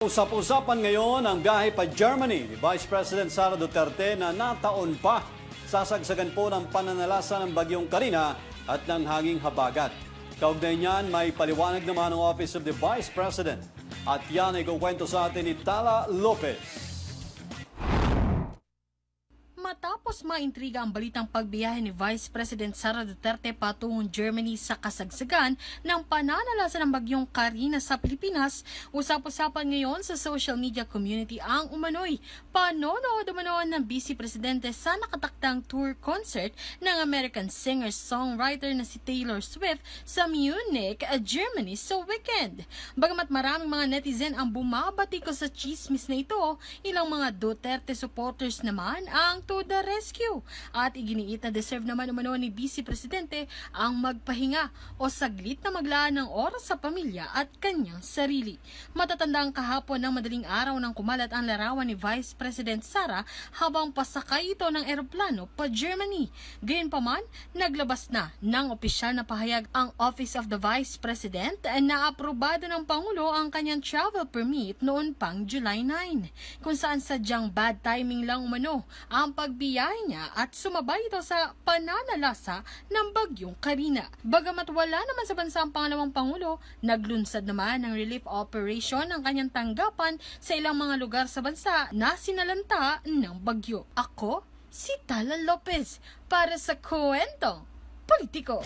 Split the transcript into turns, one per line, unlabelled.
Usap-usapan ngayon ang biyahe pa Germany ni Vice President Sara Duterte na nataon pa sasagsagan po ng pananalasa ng bagyong Karina at ng hanging habagat. Kaugnay niyan, may paliwanag naman ang Office of the Vice President. At yan ay kukwento sa atin ni Tala Lopez.
Matapos maintriga ang balitang pagbiyahe ni Vice President Sara Duterte patungong Germany sa kasagsagan ng pananalasa ng bagyong Karina sa Pilipinas, usap-usapan ngayon sa social media community ang umano'y panonood umanood ng Vice Presidente sa nakatakdang tour concert ng American singer-songwriter na si Taylor Swift sa Munich, Germany sa weekend. Bagamat maraming mga netizen ang bumabati ko sa chismis na ito, ilang mga Duterte supporters naman ang to the rescue. At iginiit na deserve naman umano ni Vice Presidente ang magpahinga o saglit na maglaan ng oras sa pamilya at kanyang sarili. Matatandang kahapon ng madaling araw nang kumalat ang larawan ni Vice President Sara habang pasakay ito ng eroplano pa Germany. Gayunpaman, naglabas na ng opisyal na pahayag ang Office of the Vice President na aprobado ng Pangulo ang kanyang travel permit noon pang July 9, kung saan sadyang bad timing lang umano ang pagbiyahe niya at sumabay ito sa pananalasa ng bagyong Karina. Bagamat wala naman sa bansa ang pangalawang Pangulo, naglunsad naman ng relief operation ang kanyang tanggapan sa ilang mga lugar sa bansa na sinalanta ng bagyo. Ako, si Tala Lopez, para sa Kwentong Politiko.